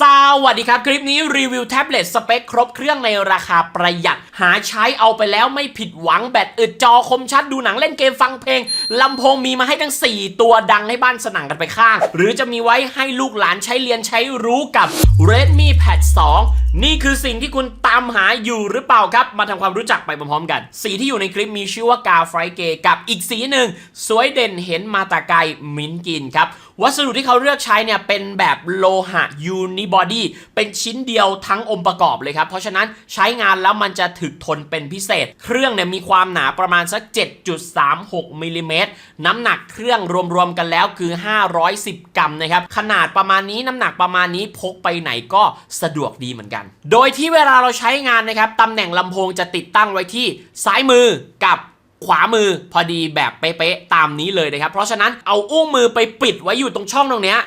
ส วัสดีครับ คลิปนี้รีวิวแท็บเล็ตสเปคครบเครื่องในราคาประหยัด หาใช้เอาไปแล้วไม่ผิดหวังแบตอึดจอคมชัดดูหนังเล่นเกมฟังเพลงลำโพงมีมาให้ทั้ง 4 ตัวดังให้บ้านสนั่งกันไปข้าง หรือจะมีไว้ให้ลูกหลานใช้เรียนใช้รู้กับ Redmi Pad 2นี่คือสิ่งที่คุณตามหาอยู่หรือเปล่าครับ มาทำความรู้จักไปพร้อมๆกัน สีที่อยู่ในคลิปมีชื่อว่ากาไฟเกกับอีกสีหนึ่ง สวยเด่นเห็นมาตาไกลมิ้นกินครับ วัสดุที่เขาเลือกใช้เนี่ยเป็นแบบโลหะยูนิบอดี้เป็นชิ้นเดียวทั้งองค์ประกอบเลยครับ เพราะฉะนั้นใช้งานแล้วมันจะถึกทนเป็นพิเศษ เครื่องเนี่ยมีความหนาประมาณสัก 7.36มิลลิเมตรน้ำหนักเครื่องรวมๆกันแล้วคือ 510 กรัมนะครับ ขนาดประมาณนี้น้ำหนักประมาณนี้พกไปไหนก็สะดวกดีเหมือนกัน โดยที่เวลาเราใช้งานนะครับตำแหน่งลำโพงจะติดตั้งไว้ที่ซ้ายมือกับขวามือพอดีแบบเป๊ะๆตามนี้เลยนะครับ เพราะฉะนั้นเอาอุ้งมือไปปิดไว้อยู่ตรงช่องตรงเนี้ย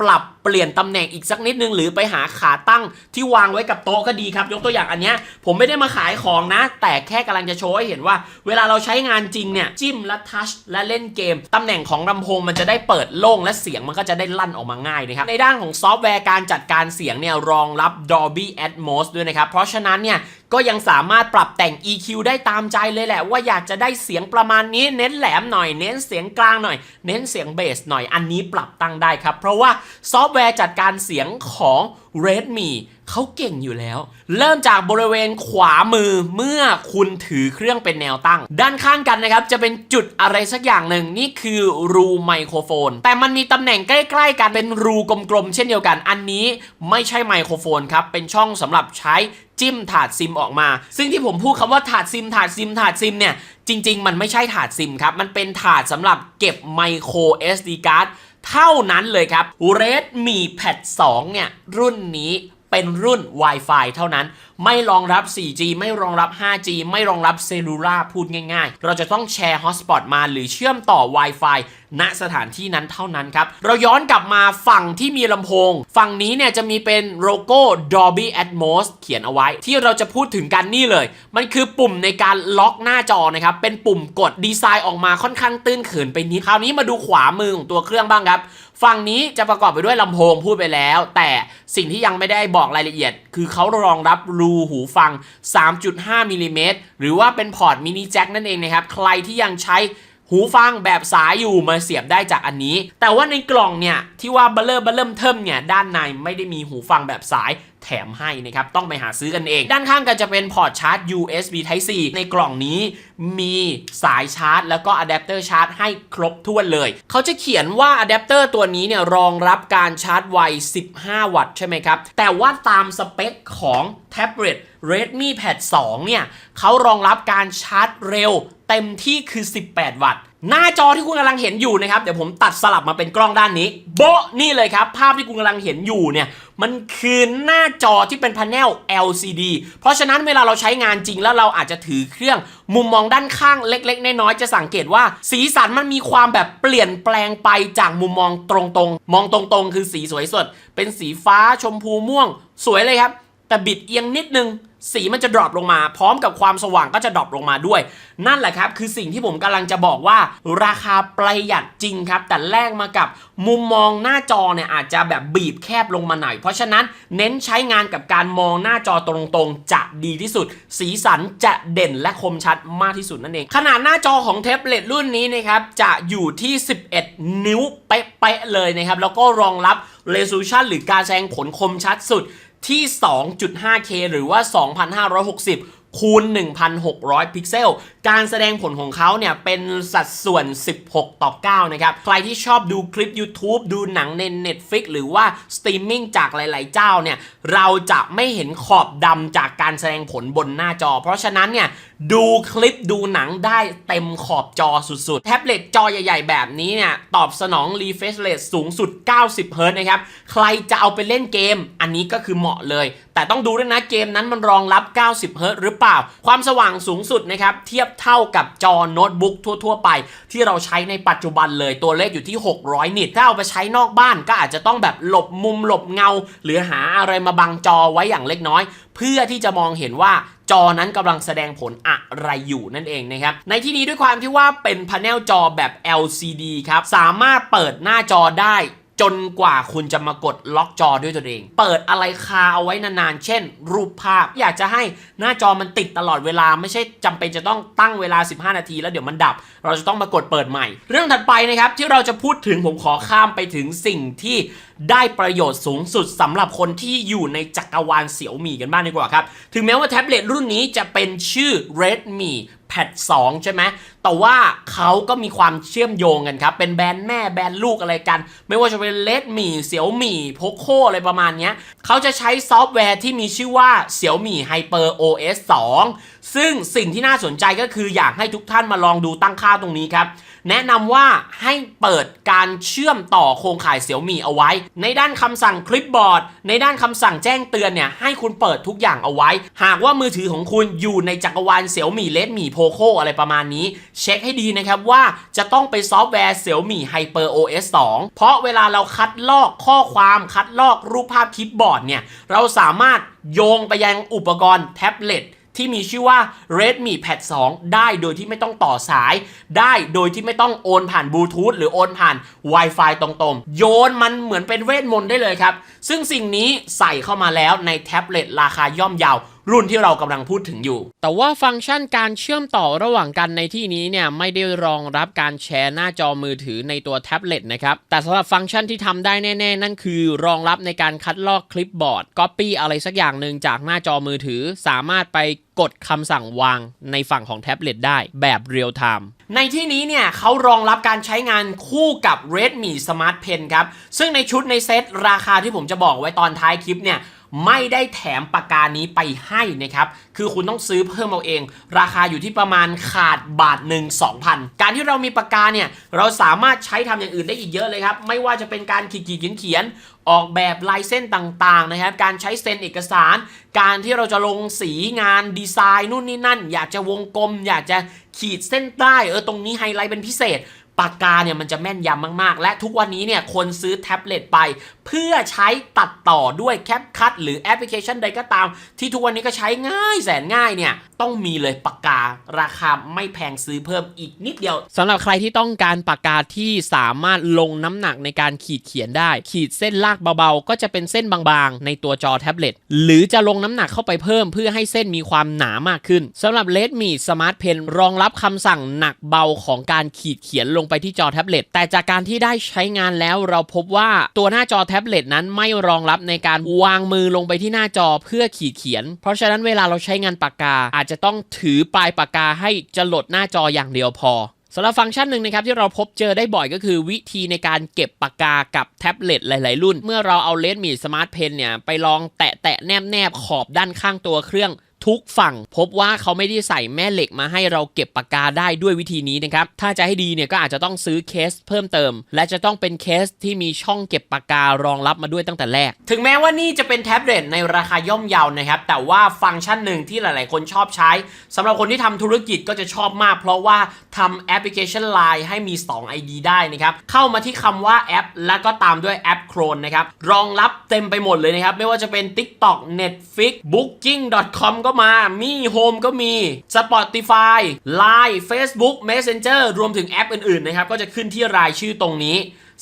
ปรับ เปลี่ยนตำแหน่งอีกสักนิดนึงหรือไปหาขาตั้งที่วางไว้กับโต๊ะก็ดีครับ ยกตัวอย่างอันเนี้ยผมไม่ได้มาขายของนะ แต่แค่กำลังจะโชว์ให้เห็นว่า เวลาเราใช้งานจริงเนี่ยจิ้มและทัชและเล่นเกมตำแหน่งของลำโพงมันจะได้เปิดโล่งและเสียงมันก็จะได้ลั่นออกมาง่ายนะครับในด้านของซอฟต์แวร์การจัดการเสียงเนี่ยรองรับ Dolby Atmos ด้วยนะครับเพราะฉะนั้นเนี่ยก็ยังสามารถปรับแต่ง EQ ได้ตามใจเลยแหละ ว่าอยากจะได้เสียงประมาณนี้ เน้นแหลมหน่อย เน้นเสียงกลางหน่อย เน้นเสียงเบสหน่อยอันนี้ปรับตั้งได้ครับ เพราะว่าซอฟต์แวร์จัดการเสียงของ Redmi เขาเก่งอยู่แล้ว เริ่มจากบริเวณขวามือเมื่อคุณถือเครื่องเป็นแนวตั้ง ด้านข้างกันนะครับ จะเป็นจุดอะไรสักอย่างหนึ่งนี่คือรูไมโครโฟน แต่มันมีตำแหน่งใกล้ ๆ กันเป็นรูกลมๆ เช่นเดียวกัน อันนี้ไม่ใช่ไมโครโฟนครับ เป็นช่องสำหรับใช้จิ้มถาดซิมออกมา ซึ่งที่ผมพูดคำว่าถาดซิมถาดซิมถาดซิมเนี่ยจริง ๆ มันไม่ใช่ถาดซิมครับมันเป็นถาดสำหรับเก็บไมโคร SD card เท่านั้นเลยครับ Redmi Pad 2 เนี่ย รุ่นนี้ เป็นรุ่น Wi-Fi เท่านั้น ไม่รองรับ 4G ไม่รองรับ 5G ไม่รองรับเซลูล่าพูดง่ายๆ เราจะต้องแชร์ฮอตสปอตมาหรือเชื่อมต่อ Wi-Fi ณสถานที่นั้นเท่านั้นครับ เราย้อนกลับมาฝั่งที่มีลำโพง ฝั่งนี้เนี่ยจะมีเป็นโลโก้ Dolby Atmos เขียนเอาไว้ ที่เราจะพูดถึงกันนี่เลย มันคือปุ่มในการล็อกหน้าจอนะครับ เป็นปุ่มกดดีไซน์ออกมาค่อนข้างตื้นเขินไปนิด คราวนี้มาดูขวามือของตัวเครื่องบ้างครับ ฝั่งนี้จะประกอบไปด้วยลำโพงพูดไปแล้ว แต่สิ่งที่ยังไม่ได้บอกรายละเอียด คือเขารองรับรูหูฟัง 3.5มิลลิเมตรหรือว่าเป็นพอร์ตมินิแจ็คนั่นเองนะครับ ใครที่ยังใช้ หูฟังแบบสายอยู่มาเสียบได้จากอันนี้ แต่ว่าในกล่องเนี่ยที่ว่าเบลเลอร์เบลเริ่มเทิมเนี่ยด้านในไม่ได้มีหูฟังแบบสายแถมให้นะครับ ต้องไปหาซื้อกันเอง ด้านข้างก็จะเป็นพอร์ตชาร์จ USB Type C ในกล่องนี้มีสายชาร์จ แล้วก็อะแดปเตอร์ชาร์จให้ครบถ้วนเลย เขาจะเขียนว่าอะแดปเตอร์ตัวนี้เนี่ยรองรับการชาร์จไว 15 วัตต์ใช่ไหมครับ แต่ว่าตามสเปคของแท็บเล็ต Redmi Pad 2 เนี่ยเขารองรับการชาร์จเร็ว เต็มที่คือ 18 วัตต์ หน้าจอที่คุณกำลังเห็นอยู่นะครับ เดี๋ยวผมตัดสลับมาเป็นกล้องด้านนี้ โบะนี่เลยครับ ภาพที่คุณกำลังเห็นอยู่เนี่ย มันคือหน้าจอที่เป็นพาเนล LCD เพราะฉะนั้นเวลาเราใช้งานจริงแล้วเราอาจจะถือเครื่อง มุมมองด้านข้างเล็ก ๆ น้อยๆจะสังเกตว่าสีสันมันมีความแบบเปลี่ยนแปลงไปจากมุมมองตรงๆ มองตรงๆ คือสีสวยสด เป็นสีฟ้าชมพูม่วง สวยเลยครับ แต่บิดเอียงนิดนึงสีมันจะดรอปลงมา พร้อมกับความสว่างก็จะดรอปลงมาด้วย นั่นแหละครับ คือสิ่งที่ผมกำลังจะบอกว่า ราคาประหยัดจริงครับ แต่แลกมากับมุมมองหน้าจอเนี่ยอาจจะแบบบีบแคบลงมาหน่อย เพราะฉะนั้นเน้นใช้งานกับการมองหน้าจอตรงๆ จะดีที่สุด สีสันจะเด่นและคมชัดมากที่สุดนั่นเอง ขนาดหน้าจอของแท็บเล็ตรุ่นนี้นะครับจะอยู่ที่ 11 นิ้วเป๊ะๆเลยนะครับแล้วก็รองรับ resolution หรือการแสดงผลคมชัดสุด ที่ 2.5K หรือว่า 2,560คูณ 1,600 พิกเซล การแสดงผลของเขาเนี่ยเป็นสัดส่วน 16 ต่อ 9 นะครับ ใครที่ชอบดูคลิป YouTube ดูหนังใน Netflix หรือว่าสตรีมมิ่งจากหลาย ๆ เจ้าเนี่ย เราจะไม่เห็นขอบดำจากการแสดงผลบนหน้าจอ เพราะฉะนั้นเนี่ย ดูคลิปดูหนังได้เต็มขอบจอสุดๆ แท็บเล็ตจอใหญ่ๆ แบบนี้เนี่ย ตอบสนอง refresh rate สูงสุด 90 Hz นะครับ ใครจะเอาไปเล่นเกม อันนี้ก็คือเหมาะเลย แต่ต้องดูด้วยนะเกมนั้นมันรองรับ 90 Hz หรือเปล่า ความสว่างสูงสุดนะครับ เทียบเท่ากับจอโน้ตบุ๊กทั่วๆ ไป ที่เราใช้ในปัจจุบันเลยตัวเลขอยู่ที่ 600 นิตถ้าเอาไปใช้นอกบ้านก็อาจจะต้องแบบหลบมุมหลบเงา หรือหาอะไรมาบังจอไว้อย่างเล็กน้อย เพื่อที่จะมองเห็นว่า จอนั้นกำลังแสดงผลอะไรอยู่นั่นเองนะครับในที่นี้ด้วยความที่ว่าเป็นพาเนลจอแบบ LCD ครับสามารถเปิดหน้าจอได้ จนกว่าคุณจะมากดล็อกจอด้วยตัวเอง เปิดอะไรคาเอาไว้นานๆ เช่น รูปภาพ อยากจะให้หน้าจอมันติดตลอดเวลาไม่ใช่จำเป็นจะต้องตั้งเวลา 15 นาที แล้วเดี๋ยวมันดับ เราจะต้องมากดเปิดใหม่ เรื่องถัดไปนะครับที่เราจะพูดถึงผมขอข้ามไปถึงสิ่งที่ได้ประโยชน์สูงสุดสำหรับคนที่อยู่ในจักรวาลเสี่ยวมี่กันบ้างดีกว่าครับ ถึงแม้ว่าแท็บเล็ตรุ่นนี้จะเป็นชื่อ Redmi Pad 2ใช่ไหมแต่ว่าเขาก็มีความเชื่อมโยงกันครับ เป็นแบรนด์แม่แบรนด์ลูกอะไรกัน ไม่ว่าจะเป็นเลดหมี่เสี่ยวมี่พกโคอะไรประมาณนี้เขาจะใช้ซอฟต์แวร์ที่มีชื่อว่าเสี่ยวมี่ไฮเปอร์โอเอสสอง ซึ่งสิ่งที่น่าสนใจก็คืออยากให้ทุกท่านมาลองดูตั้งค่าตรงนี้ครับ แนะนำว่าให้เปิดการเชื่อมต่อโครงข่ายเสี่ยวมีเอาไว้ ในด้านคำสั่งคลิปบอร์ด ในด้านคำสั่งแจ้งเตือนเนี่ยให้คุณเปิดทุกอย่างเอาไว้ หากว่ามือถือของคุณอยู่ในจักรวาลเสี่ยวมีเลดมีโพโคอะไรประมาณนี้ เช็คให้ดีนะครับว่าจะต้องไปซอฟต์แวร์เสี่ยวมี่ Hyper OS 2เพราะเวลาเราคัดลอกข้อความคัดลอกรูปภาพคลิปบอร์ดเนี่ยเราสามารถโยงไปยังอุปกรณ์แท็บเล็ต ที่มีชื่อว่า Redmi Pad 2 ได้โดยที่ไม่ต้องต่อสาย ได้โดยที่ไม่ต้องโอนผ่านบลูทูธหรือโอนผ่าน Wi-Fi ตรงๆ โยนมันเหมือนเป็นเวทมนต์ได้เลยครับ ซึ่งสิ่งนี้ใส่เข้ามาแล้วในแท็บเล็ตราคาย่อมเยาว รุ่นที่เรากำลังพูดถึงอยู่ แต่ว่าฟังก์ชันการเชื่อมต่อระหว่างกันในที่นี้เนี่ยไม่ได้รองรับการแชร์หน้าจอมือถือในตัวแท็บเล็ตนะครับ แต่สำหรับฟังก์ชันที่ทำได้แน่ ๆ นั่นคือ รองรับในการคัดลอกคลิปบอร์ด Copy อะไรสักอย่างหนึ่งจากหน้าจอมือถือ สามารถไปกดคำสั่งวางในฝั่งของแท็บเล็ตได้แบบเรียลไทม์ในที่นี้เนี่ยเขารองรับการใช้งานคู่กับ Redmi Smart Pen ครับ ซึ่งในชุดในเซตราคาที่ผมจะบอกไว้ตอนท้ายคลิปเนี่ย ไม่ได้แถมปากกานี้ไปให้นะครับ คือคุณต้องซื้อเพิ่มเอาเอง ราคาอยู่ที่ประมาณขาดบาทหนึ่ง2,000การที่เรามีปากกาเนี่ย เราสามารถใช้ทำอย่างอื่นได้อีกเยอะเลยครับ ไม่ว่าจะเป็นการขีดขีดเขียนเขียนออกแบบลายเส้นต่างๆนะครับ การใช้เซ็นเอกสาร การที่เราจะลงสีงานดีไซน์นู่นนี่นั่น อยากจะวงกลม อยากจะขีดเส้นใต้เออตรงนี้ไฮไลท์เป็นพิเศษปากกาเนี่ยมันจะแม่นยำมากๆ และทุกวันนี้เนี่ยคนซื้อแท็บเล็ตไปเพื่อใช้ตัดต่อด้วยแคปคัตหรือแอปพลิเคชันใดก็ตาม ที่ทุกวันนี้ก็ใช้ง่ายแสนง่ายเนี่ย ต้องมีเลยปากการาคาไม่แพงซื้อเพิ่มอีกนิดเดียวสำหรับใครที่ต้องการปากกาที่สามารถลงน้ำหนักในการขีดเขียนได้ ขีดเส้นลากเบาๆ ก็จะเป็นเส้นบางๆ ในตัวจอแท็บเล็ตหรือจะลงน้ำหนักเข้าไปเพิ่ม เพื่อให้เส้นมีความหนามากขึ้นสำหรับ Redmi Smart Pen รองรับคำสั่งหนักเบาของการขีดเขียนลงไปที่จอแท็บเล็ตแต่จากการที่ได้ใช้งานแล้วเราพบว่าตัวหน้าจอแท็บเล็ตนั้นไม่รองรับในการวางมือลงไปที่หน้าจอเพื่อขีดเขียน เพราะฉะนั้นเวลาเราใช้งานปากกา อาจจะต้องถือปลายปากกาให้จะหลดหน้าจออย่างเดียวพอสำหรับฟังก์ชันหนึ่งนะครับที่เราพบเจอได้บ่อยก็คือวิธีในการเก็บปากกากับแท็บเล็ตหลาย ๆ รุ่น เมื่อเราเอา Redmi Smart Pen เนี่ยไปลองแตะแตะแนบแนบขอบด้านข้างตัวเครื่อง ทุกฝั่ง พบว่าเขาไม่ได้ใส่แม่เหล็กมาให้เราเก็บปากกาได้ด้วยวิธีนี้นะครับ ถ้าจะให้ดีเนี่ยก็อาจจะต้องซื้อเคสเพิ่มเติม และจะต้องเป็นเคสที่มีช่องเก็บปากการองรับมาด้วยตั้งแต่แรก ถึงแม้ว่านี่จะเป็นแท็บเล็ตในราคาย่อมเยานะครับ แต่ว่าฟังก์ชันหนึ่งที่หลาย ๆ คนชอบใช้สำหรับคนที่ทำธุรกิจก็จะชอบมาก เพราะว่าทำแอปพลิเคชัน Line ให้มี 2 ID ได้นะครับเข้ามาที่คำว่าแอป แล้วก็ตามด้วยแอปโครนนะครับรองรับเต็มไปหมดเลยนะครับไม่ว่าจะเป็น TikTok Netflix Booking.com ก็มา มี Home ก็มี Spotify Line Facebook Messenger รวมถึงแอปอื่นๆนะครับ ก็จะขึ้นที่รายชื่อตรงนี้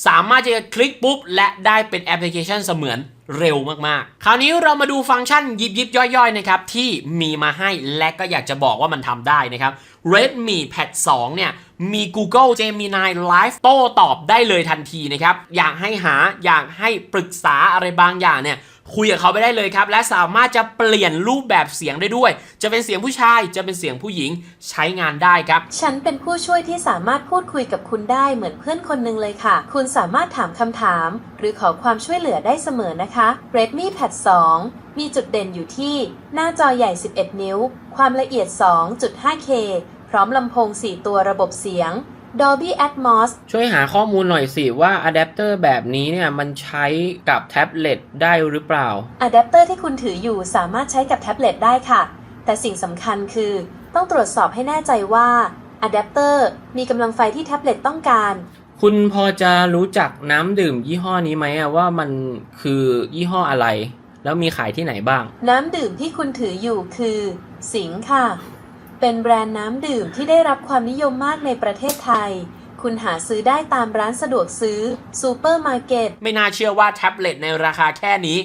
สามารถจะคลิกปุ๊บ และได้เป็นแอปพลิเคชันเสมือนเร็วมากๆ คราวนี้เรามาดูฟังก์ชันยิบยิบย่อยๆนะครับที่มีมาให้และก็อยากจะบอกว่ามันทำได้นะครับ Redmi Pad 2 เนี่ยมี Google Gemini Live โต้ตอบได้เลยทันทีนะครับ อยากให้หาอยากให้ปรึกษาอะไรบางอย่างเนี่ย คุยกับเขาไปได้เลยครับ และสามารถจะเปลี่ยนรูปแบบเสียงได้ด้วย จะเป็นเสียงผู้ชาย จะเป็นเสียงผู้หญิงใช้งานได้ครับ ฉันเป็นผู้ช่วยที่สามารถพูดคุยกับคุณได้เหมือนเพื่อนคนหนึ่งเลยค่ะ คุณสามารถถามคำถาม หรือขอความช่วยเหลือได้เสมอนะคะ Redmi Pad 2 มีจุดเด่นอยู่ที่ หน้าจอใหญ่ 11 นิ้ว ความละเอียด 2.5K พร้อมลำโพง 4 ตัวระบบเสียง Dolby Atmos ช่วยหาข้อมูลหน่อยสิว่าอะแดปเตอร์แบบนี้เนี่ยมันใช้กับแท็บเล็ตได้หรือเปล่าอะแดปเตอร์ที่คุณถืออยู่สามารถใช้กับแท็บเล็ตได้ค่ะ แต่สิ่งสำคัญคือต้องตรวจสอบให้แน่ใจว่าอะแดปเตอร์มีกำลังไฟที่แท็บเล็ตต้องการ คุณพอจะรู้จักน้ำดื่มยี่ห้อนี้ไหมอะว่ามันคือยี่ห้ออะไร แล้วมีขายที่ไหนบ้าง น้ำดื่มที่คุณถืออยู่คือ สิงค์ค่ะ เป็นแบรนด์น้ำดื่มที่ได้รับความนิยมมากในประเทศไทย คุณหาซื้อได้ตามร้านสะดวกซื้อซูเปอร์มาร์เก็ต ไม่น่าเชื่อว่าแท็บเล็ตในราคาแค่นี้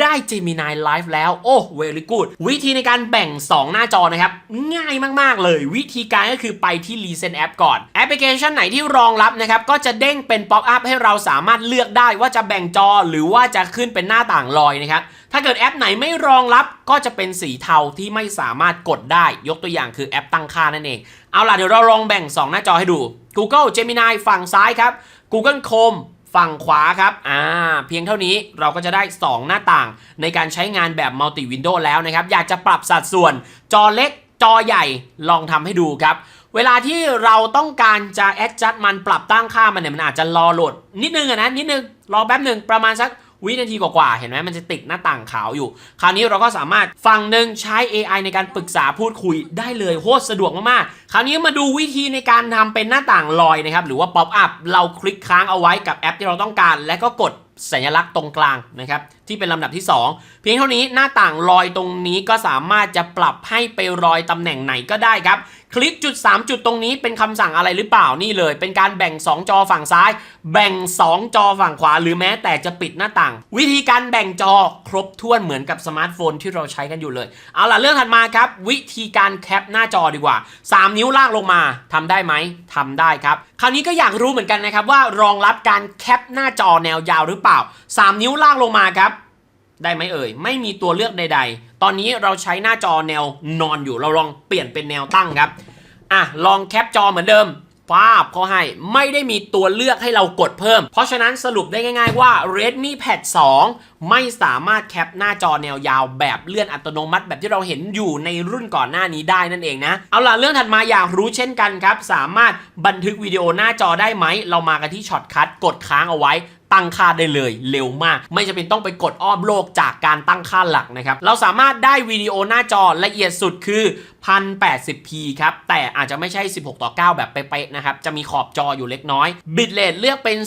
ได้ Gemini Live แล้วโอ้ very good วิธีในการแบ่ง 2 หน้าจอนะครับ ง่ายมาก ๆ เลย วิธีการก็คือไปที่ Recent App ก่อน แอปพลิเคชันไหนที่รองรับนะครับ ก็จะเด้งเป็นป๊อปอัพให้เราสามารถเลือกได้ว่าจะแบ่งจอหรือว่าจะขึ้นเป็นหน้าต่างลอยนะครับ ถ้าเกิดแอปไหนไม่รองรับก็จะเป็นสีเทาที่ไม่สามารถกดได้ ยกตัวอย่างคือแอปตั้งค่านั่นเอง เอาล่ะเดี๋ยวเราลองแบ่ง 2 หน้าจอให้ดู Google Gemini ฝั่งซ้ายครับ Google Chrome ฝั่งขวาครับ อ่า เพียงเท่านี้เราก็จะได้ 2 หน้าต่าง ในการใช้งานแบบมัลติวินโดว์แล้วนะครับ อยากจะปรับสัดส่วน จอเล็ก จอใหญ่ ลองทำให้ดูครับ เวลาที่เราต้องการจะ adjust มันปรับตั้งค่ามันเนี่ย มันอาจจะรอโหลดนิดนึงอะนะ นิดนึง รอแป๊บหนึ่งประมาณสัก วินาทีกว่าๆเห็นไหมมันจะติดหน้าต่างขาวอยู่ คราวนี้เราก็สามารถฝั่งหนึ่งใช้ AI ในการปรึกษาพูดคุยได้เลยโคตรสะดวกมากๆ คราวนี้มาดูวิธีในการทำเป็นหน้าต่างลอยนะครับ หรือว่าป๊อปอัพเราคลิกค้างเอาไว้กับแอปที่เราต้องการ และก็กดสัญลักษณ์ตรงกลางนะครับ ที่เป็นลำดับที่ 2 เพียงเท่านี้หน้าต่างลอยตรงนี้ก็สามารถจะปรับให้ไปรอยตำแหน่งไหนก็ได้ครับ คลิกจุด 3 จุดตรงนี้เป็นคำสั่งอะไรหรือเปล่านี่เลย เป็นการแบ่ง 2 จอฝั่งซ้าย แบ่ง 2 จอฝั่งขวา หรือแม้แต่จะปิดหน้าต่าง วิธีการแบ่งจอครบถ้วนเหมือนกับสมาร์ทโฟนที่เราใช้กันอยู่เลย เอาล่ะเรื่องถัดมาครับ วิธีการแคปหน้าจอดีกว่า 3 นิ้วลากลงมาทำได้ไหมทำได้ครับคราวนี้ก็อยากรู้เหมือนกันนะครับว่ารองรับการแคปหน้าจอแนวยาวหรือเปล่า 3 นิ้วลากลงมาครับ ได้ไหมเอ่ย ไม่มีตัวเลือกใด ๆ ตอนนี้เราใช้หน้าจอแนวนอนอยู่เราลองเปลี่ยนเป็นแนวตั้งครับอะลองแคปจอเหมือนเดิมป้าบเขาให้ไม่ได้มีตัวเลือกให้เรากดเพิ่ม เพราะฉะนั้นสรุปได้ง่ายๆว่า Redmi Pad 2 ไม่สามารถแคปหน้าจอแนวยาวแบบเลื่อนอัตโนมัติ แบบที่เราเห็นอยู่ในรุ่นก่อนหน้านี้ได้นั่นเองนะ เอาล่ะเรื่องถัดมาอยากรู้เช่นกันครับ สามารถบันทึกวิดีโอหน้าจอได้ไหม เรามากันที่ช็อตคัทกดค้างเอาไว้ ตั้งค่าได้เลยเร็วมาก ไม่จำเป็นต้องไปกดอ้อมโลกจากการตั้งค่าหลักนะครับ เราสามารถได้วิดีโอหน้าจอละเอียดสุดคือ 1080p ครับ แต่อาจจะไม่ใช่ 16 ต่อ 9 แบบเป๊ะๆนะครับ จะมีขอบจออยู่เล็กน้อย บิตเรทเลือกเป็น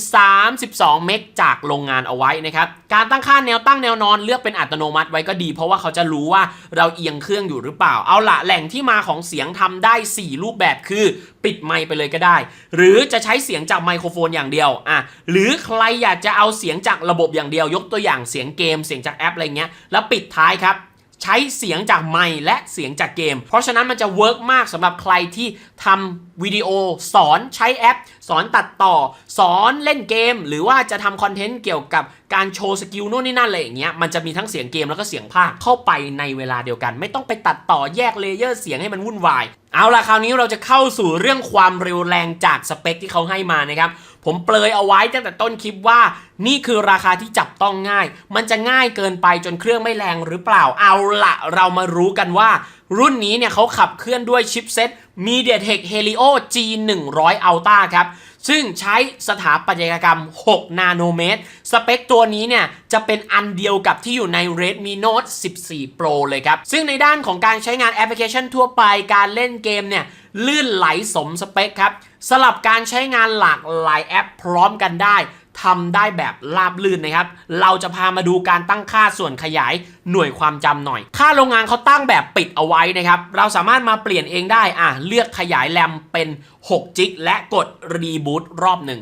32 เมกจากโรงงานเอาไว้นะครับ การตั้งค่าแนวตั้งแนวนอนเลือกเป็นอัตโนมัติไว้ก็ดี เพราะว่าเขาจะรู้ว่าเราเอียงเครื่องอยู่หรือเปล่า เอาละแหล่งที่มาของเสียงทำได้ 4 รูปแบบคือ ปิดไมค์ไปเลยก็ได้ หรือจะใช้เสียงจากไมโครโฟนอย่างเดียวอะหรือใครอยากจะเอาเสียงจากระบบอย่างเดียว ยกตัวอย่างเสียงเกม เสียงจากแอปอะไรเงี้ยแล้วปิดท้ายครับ ใช้เสียงจากไมค์และเสียงจากเกม เพราะฉะนั้นมันจะเวิร์กมากสำหรับใครที่ทำวิดีโอสอนใช้แอป สอนตัดต่อ สอนเล่นเกม หรือว่าจะทำคอนเทนต์เกี่ยวกับการโชว์สกิลนู่นนี่นั่นอะไรอย่างเงี้ยมันจะมีทั้งเสียงเกมแล้วก็เสียงภาคเข้าไปในเวลาเดียวกัน ไม่ต้องไปตัดต่อแยกเลเยอร์เสียงให้มันวุ่นวาย เอาล่ะคราวนี้เราจะเข้าสู่เรื่องความเร็วแรงจากสเปคที่เขาให้มานะครับ ผมเปลยเอาไว้ตั้งแต่ต้นคลิปว่า นี่คือราคาที่จับต้องง่าย มันจะง่ายเกินไปจนเครื่องไม่แรงหรือเปล่า เอาละเรามารู้กันว่า รุ่นนี้เนี่ยเขาขับเคลื่อนด้วยชิปเซ็ต MediaTek Helio G100 Ultra ครับ ซึ่งใช้สถาปัตยกรรม 6 นาโนเมตร สเปคตัวนี้เนี่ย จะเป็นอันเดียวกับที่อยู่ใน Redmi Note 14 Pro เลยครับ ซึ่งในด้านของการใช้งานแอปพลิเคชันทั่วไปการเล่นเกมเนี่ย ลื่นไหลสมสเปคครับ สลับการใช้งานหลากหลายแอปพร้อมกันได้ ทำได้แบบราบลื่นนะครับ เราจะพามาดูการตั้งค่าส่วนขยายหน่วยความจำหน่อย ค่าโรงงานเขาตั้งแบบปิดเอาไว้นะครับ เราสามารถมาเปลี่ยนเองได้ อะ เลือกขยายแรมเป็น6จิกและกดรีบูตรอบหนึ่ง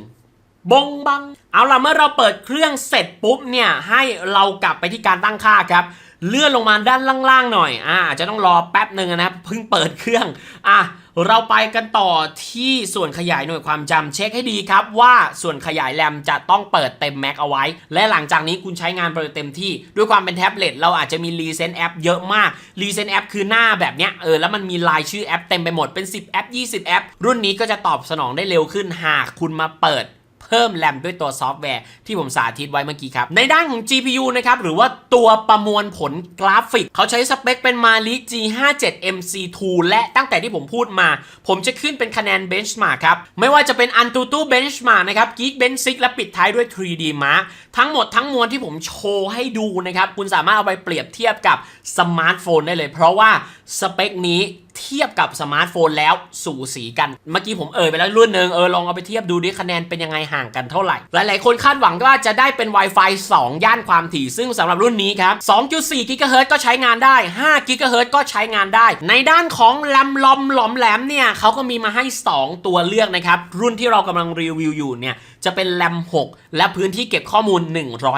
บงบัง เอาล่ะเมื่อเราเปิดเครื่องเสร็จปุ๊บเนี่ย ให้เรากลับไปที่การตั้งค่าครับ เลื่อนลงมาด้านล่างๆหน่อยอ่าอาจจะต้องรอแป๊บหนึ่งนะครับเพิ่งเปิดเครื่องอะเราไปกันต่อที่ส่วนขยายหน่วยความจำเช็คให้ดีครับ ว่าส่วนขยายแรมจะต้องเปิดเต็มแม็กเอาไว้ และหลังจากนี้คุณใช้งานเปิดเต็มที่ ด้วยความเป็นแท็บเล็ตเราอาจจะมีรีเซนต์แอปเยอะมากรีเซนต์แอปคือหน้าแบบเนี้ยเออแล้วมันมีลายชื่อแอปเต็มไปหมดเป็น 10 แอป 20 แอป รุ่นนี้ก็จะตอบสนองได้เร็วขึ้นหากคุณมาเปิด เพิ่มแรมด้วยตัวซอฟต์แวร์ที่ผมสาธิตไว้เมื่อกี้ครับ ในด้านของ GPU นะครับ หรือว่าตัวประมวลผลกราฟิก เขาใช้สเปคเป็น Mali G57 MC2 และตั้งแต่ที่ผมพูดมา ผมจะขึ้นเป็นคะแนน Benchmark ครับ ไม่ว่าจะเป็น Antutu Benchmark นะครับ Geekbench 6และปิดท้ายด้วย 3D Mark ทั้งหมดทั้งมวลที่ผมโชว์ให้ดูนะครับ คุณสามารถเอาไปเปรียบเทียบกับสมาร์ทโฟนได้เลย เพราะว่าสเปคนี้เทียบกับสมาร์ทโฟนแล้วสู่สีกัน เมื่อกี้ผมเอ่ยไปแล้วรุ่นหนึ่งเออลองเอาไปเทียบดูดิคะแนนเป็นยังไงห่างกันเท่าไหร่ หลายๆ คนคาดหวังว่าจะได้เป็น Wi-Fi 2 ย่านความถี่ซึ่งสำหรับรุ่นนี้ครับ 2.4 กิกะเฮิรตซ์ก็ใช้งานได้5กิกะเฮิรตซ์ก็ใช้งานได้ ในด้านของแรมลอมหลอมแหลมเนี่ยเขาก็มีมาให้ 2 ตัวเลือกนะครับ รุ่นที่เรากำลังรีวิวอยู่เนี่ยจะเป็นแรม6 และพื้นที่เก็บข้อมูล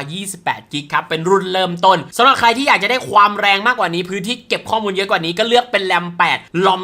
128 กิกครับ เป็นรุ่นเริ่มต้นสำหรับใครที่อยากจะได้ความแรงมากกว่านี้ พื้นที่เก็บข้อมูลเยอะกว่านี้ก็เลือกเป็นแรม8ลอม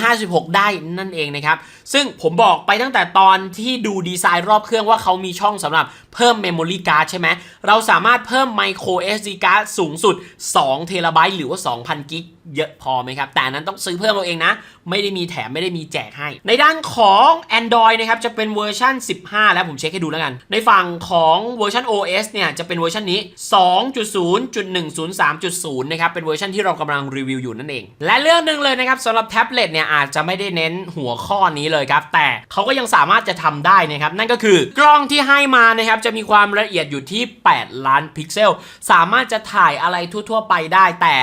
256 ได้นั่นเองนะครับ ซึ่งผมบอกไปตั้งแต่ตอนที่ดูดีไซน์รอบเครื่องว่าเขามีช่องสำหรับเพิ่มเมมโมรี่การ์ดใช่ไหม เราสามารถเพิ่ม micro SD card สูงสุด2เทราไบต์หรือว่า 2,000 กิก เยอะพอไหมครับ แต่นนั้นต้องซื้อเพิ่มเอาเองนะ ไม่ได้มีแถมไม่ได้มีแจกให้ ในด้านของ Android นะครับ จะเป็นเวอร์ชัน15 แล้วผมเช็คให้ดูแล้วกัน ในฝั่งของเวอร์ชัน OS เนี่ย จะเป็นเวอร์ชันนี้ 2.0.103.0 นะครับ เป็นเวอร์ชันที่เรากำลังรีวิวอยู่นั่นเอง และเรื่องหนึ่งเลยนะครับสำหรับแท็บเล็ตเนี่ย อาจจะไม่ได้เน้นหัวข้อนี้เลยครับ แต่เขาก็ยังสามารถจะทำได้นะครับ นั่นก็คือกล้องที่ให้มานะครับ จะมีความละเอียดอยู่ที่ 8 ล้านพิกเซล สามารถจะถ่ายอะไรทั่ว ๆ ไปได้ แต่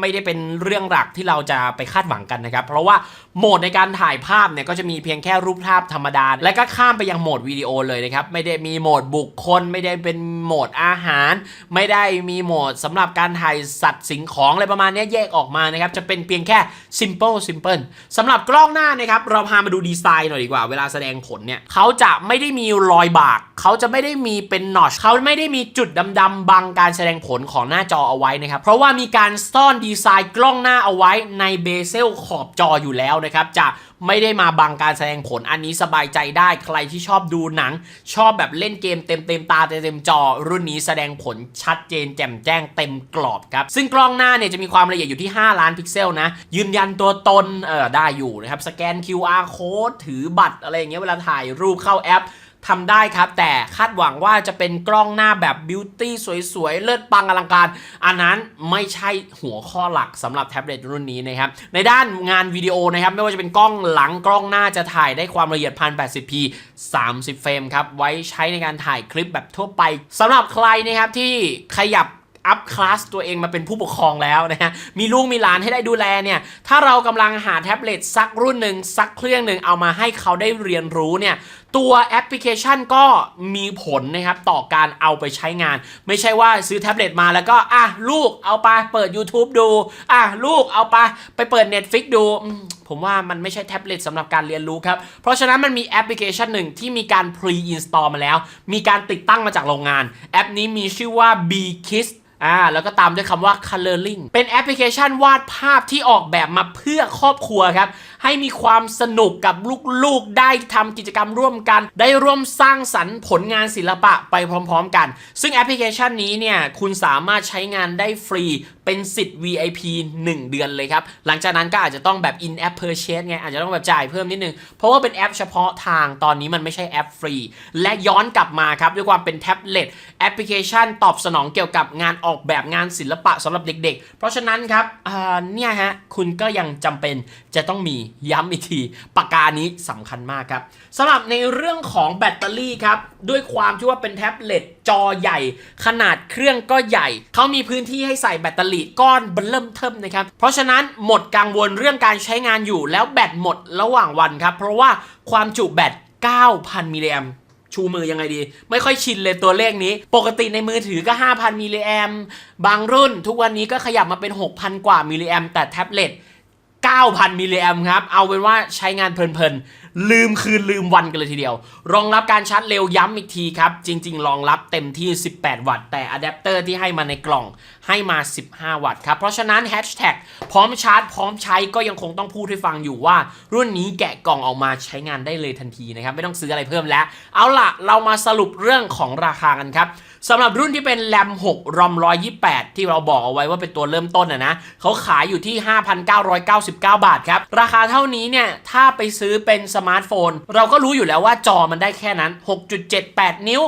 ไม่ได้เป็นเรื่องหลักที่เราจะไปคาดหวังกันนะครับ เพราะว่าโหมดในการถ่ายภาพเนี่ยก็จะมีเพียงแค่รูปภาพธรรมดา และก็ข้ามไปยังโหมดวิดีโอเลยนะครับ ไม่ได้มีโหมดบุคคล ไม่ได้เป็นโหมดอาหาร ไม่ได้มีโหมดสำหรับการถ่ายสัตว์สิ่งของอะไรประมาณนี้แยกออกมานะครับ จะเป็นเพียงแค่ simple simple สำหรับกล้องหน้านะครับเราพามาดูดีไซน์หน่อยดีกว่า เวลาแสดงผลเนี่ยเขาจะไม่ได้มีรอยบาก เขาจะไม่ได้มีเป็นนอชเขาไม่ได้มีจุดดำๆบังการแสดงผลของหน้าจอเอาไว้นะครับ เพราะว่ามีการซ่อนดีไซน์กล้องหน้าเอาไว้ในเบเซลขอบจออยู่แล้วนะครับ จะไม่ได้มาบังการแสดงผลอันนี้สบายใจได้ใครที่ชอบดูหนัง ชอบแบบเล่นเกมเต็มเต็มตาเต็มเต็มจอ รุ่นนี้แสดงผลชัดเจนแจ่มแจ้งเต็มกรอบครับ ซึ่งกล้องหน้าเนี่ยจะมีความละเอียดอยู่ที่ 5 ล้านพิกเซลนะ ยืนยันตัวตนเออได้อยู่นะครับ สแกน QR code ถือบัตรอะไรอย่างเงี้ยเวลาถ่ายรูปเข้าแอป ทำได้ครับ แต่คาดหวังว่าจะเป็นกล้องหน้าแบบบิวตี้สวยๆ เลิศปังอลังการ อันนั้นไม่ใช่หัวข้อหลักสำหรับแท็บเล็ตรุ่นนี้นะครับ ในด้านงานวิดีโอนะครับ ไม่ว่าจะเป็นกล้องหลังกล้องหน้าจะถ่ายได้ความละเอียด 1080p 30 เฟรมครับ ไว้ใช้ในการถ่ายคลิปแบบทั่วไปสำหรับใครนะครับที่ขยับอัพคลาสตัวเองมาเป็นผู้ปกครองแล้วนะฮะ มีลูกมีหลานให้ได้ดูแลเนี่ย ถ้าเรากำลังหาแท็บเล็ตสักรุ่นหนึ่งสักเครื่องหนึ่งเอามาให้เขาได้เรียนรู้เนี่ย ตัวแอปพลิเคชันก็มีผลนะครับ ต่อการเอาไปใช้งาน ไม่ใช่ว่าซื้อแท็บเล็ตมาแล้วก็ อะ ลูกเอาไปเปิด YouTube ดู อะ ลูกเอาไปไปเปิด Netflix ดู ผมว่ามันไม่ใช่แท็บเล็ตสำหรับการเรียนรู้ครับ เพราะฉะนั้นมันมีแอปพลิเคชันหนึ่งที่มีการ pre-install มาแล้ว มีการติดตั้งมาจากโรงงาน แอปนี้มีชื่อว่า B Kiss อ่าแล้วก็ตามด้วยคำว่า coloring เป็นแอปพลิเคชันวาดภาพที่ออกแบบมาเพื่อครอบครัวครับ ให้มีความสนุกกับลูกๆ ได้ทำกิจกรรมร่วมกัน ได้ร่วมสร้างสรรค์ผลงานศิลปะไปพร้อมๆกัน ซึ่งแอปพลิเคชันนี้เนี่ยคุณสามารถใช้งานได้ฟรีเป็นสิทธิ์ VIP 1 เดือนเลยครับ หลังจากนั้นก็อาจจะต้องแบบ in app purchase ไง อาจจะต้องแบบจ่ายเพิ่มนิดนึง เพราะว่าเป็นแอปเฉพาะทางตอนนี้มันไม่ใช่แอปฟรี และย้อนกลับมาครับ ด้วยความเป็นแท็บเล็ตแอปพลิเคชันตอบสนองเกี่ยวกับงานออกแบบงานศิลปะสำหรับเด็กๆ เพราะฉะนั้นครับเนี่ยฮะ คุณก็ยังจำเป็น จะต้องมีย้ำอีกที ปากกานี้สำคัญมากครับสำหรับในเรื่องของแบตเตอรี่ครับ ด้วยความที่ว่าเป็นแท็บเล็ตจอใหญ่ ขนาดเครื่องก็ใหญ่ เขามีพื้นที่ให้ใส่แบตเตอรี่ก้อนเบิ่มเทิมนะครับ เพราะฉะนั้นหมดกังวลเรื่องการใช้งานอยู่แล้วแบตหมดระหว่างวันครับ เพราะว่าความจุแบต 9,000 มิลลิแอมชูมือยังไงดี ไม่ค่อยชินเลยตัวเลขนี้ ปกติในมือถือก็ 5,000 มิลลิแอมบางรุ่น ทุกวันนี้ก็ขยับมาเป็น 6,000 กว่ามิลลิแอมแต่แท็บเล็ต 9,000มิลลิแอมครับ เอาเป็นว่าใช้งานเพลินๆ ลืมคืนลืมวันกันเลยทีเดียว รองรับการชาร์จเร็วย้ำอีกทีครับ จริง ๆ รองรับเต็มที่ 18 วัตต์ แต่อะแดปเตอร์ที่ให้มาในกล่องให้มา 15 วัตต์ครับ เพราะฉะนั้นแฮชแท็กพร้อมชาร์จพร้อมใช้ก็ยังคงต้องพูดให้ฟังอยู่ว่า รุ่นนี้แกะกล่องออกมาใช้งานได้เลยทันทีนะครับไม่ต้องซื้ออะไรเพิ่มแล้ว เอาล่ะเรามาสรุปเรื่องของราคากันครับสำหรับรุ่นที่เป็นแรม6รอม128 ที่เราบอกเอาไว้ว่าเป็นตัวเริ่มต้นนะนะเขาขายอยู่ที่ 5,999 บาทครับราคาเท่านี้เนี่ยถ้าไปซื้อเป็นสมาร์ทโฟน เราก็รู้อยู่แล้วว่าจอมันได้แค่นั้น 6.78 นิ้ว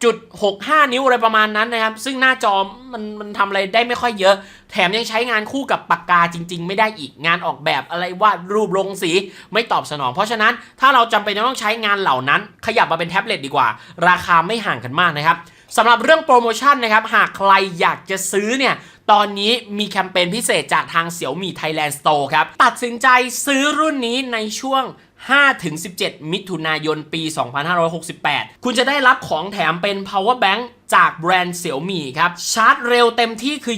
6.65นิ้วอะไรประมาณนั้นนะครับ ซึ่งหน้าจอมันมันทำอะไรได้ไม่ค่อยเยอะ แถมยังใช้งานคู่กับปากกาจริง ๆ ไม่ได้อีกงานออกแบบอะไรวาดรูปลงสีไม่ตอบสนอง เพราะฉะนั้นถ้าเราจำเป็นจะต้องใช้งานเหล่านั้น ขยับมาเป็นแท็บเล็ตดีกว่า ราคาไม่ห่างกันมากนะครับสำหรับเรื่องโปรโมชั่นนะครับ หากใครอยากจะซื้อเนี่ยตอนนี้มีแคมเปญพิเศษจากทางเสี่ยวมี่ Thailand Store ครับตัดสินใจซื้อรุ่นนี้ในช่วง 5-17 มิถุนายนปี 2568 คุณจะได้รับของแถมเป็น power bank จากแบรนด์เสี่ยวมี่ครับ ชาร์จเร็วเต็มที่คือ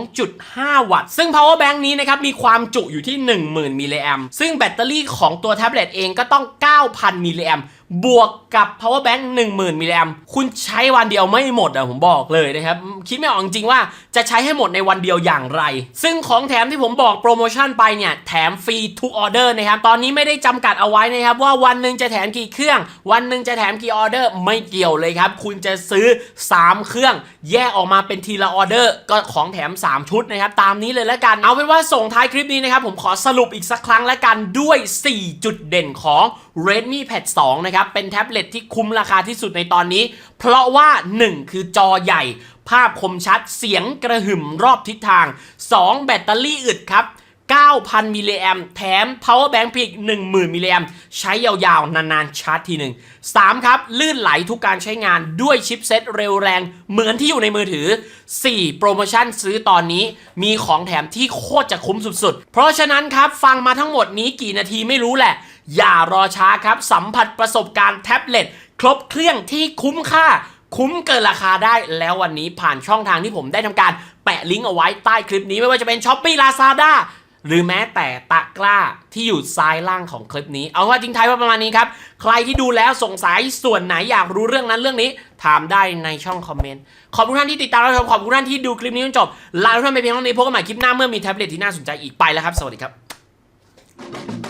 22.5 วัตต์ ซึ่ง power bank นี้นะครับ มีความจุอยู่ที่ 10,000 มิลลิแอมซึ่งแบตเตอรี่ของตัวแท็บเล็ตเองก็ต้อง 9,000 มิลลิแอมบวกกับ power bank 10,000 มิลลิแอมคุณใช้วันเดียวไม่หมดอะผมบอกเลยนะครับ คิดไม่ออกจริงๆว่าจะใช้ให้หมดในวันเดียวอย่างไร ซึ่งของแถมที่ผมบอกโปรโมชั่นไปเนี่ย แถมฟรีทุกออเดอร์นะครับ ตอนนี้ไม่ได้จำกัดเอาไว้นะครับ ว่าวันหนึ่งจะแถมกี่เครื่อง วันหนึ่งจะแถมกี่ออเดอร์ไม่เกี่ยวเลยครับ คุณจะซื้อ 3 เครื่อง แยกออกมาเป็นทีละออเดอร์ ก็ของแถม 3 ชุดนะครับตามนี้เลยแล้วกันเอาเป็นว่าส่งท้ายคลิปนี้นะครับผมขอสรุปอีกสักครั้งแล้วกันด้วย 4 จุดเด่นของ Redmi Pad 2 นะครับเป็นแท็บเล็ตที่คุ้มราคาที่สุดในตอนนี้ เพราะว่า 1 คือจอใหญ่ ภาพคมชัดเสียงกระหึ่มรอบทิศทาง 2 แบตเตอรี่อึดครับ9,000มิลลิแอมแถม power bank พีก10,000มิลลิแอมใช้ยาวๆ นานๆ ชาร์จทีหนึ่ง3ครับ ลื่นไหลทุกการใช้งานด้วยชิปเซ็ตเร็วแรง เหมือนที่อยู่ในมือถือ 4 โปรโมชั่นซื้อตอนนี้มีของแถมที่โคตรจะคุ้มสุดๆ เพราะฉะนั้นครับ ฟังมาทั้งหมดนี้กี่นาทีไม่รู้แหละ อย่ารอช้าครับ สัมผัสประสบการณ์แท็บเล็ตครบเครื่องที่คุ้มค่า คุ้มเกินราคาได้ แล้ววันนี้ผ่านช่องทางที่ผมได้ทำการแปะลิงก์เอาไว้ใต้คลิปนี้ไม่ว่าจะเป็น s h อ p e e Lazada หรือแม้แต่ตะกร้าที่อยู่ซ้ายล่างของคลิปนี้ เอาว่าทิ้งท้ายไว้ประมาณนี้ครับ ใครที่ดูแล้วสงสัยส่วนไหนอยากรู้เรื่องนั้นเรื่องนี้ ถามได้ในช่องคอมเมนต์ ขอบคุณท่านที่ติดตามรับชมขอบคุณท่านที่ดูคลิปนี้จนจบลาทุกท่านไปเพียงเท่านี้พบกันใหม่คลิปหน้าเมื่อมีแท็บเล็ตที่น่าสนใจอีกไปแล้วครับ สวัสดีครับ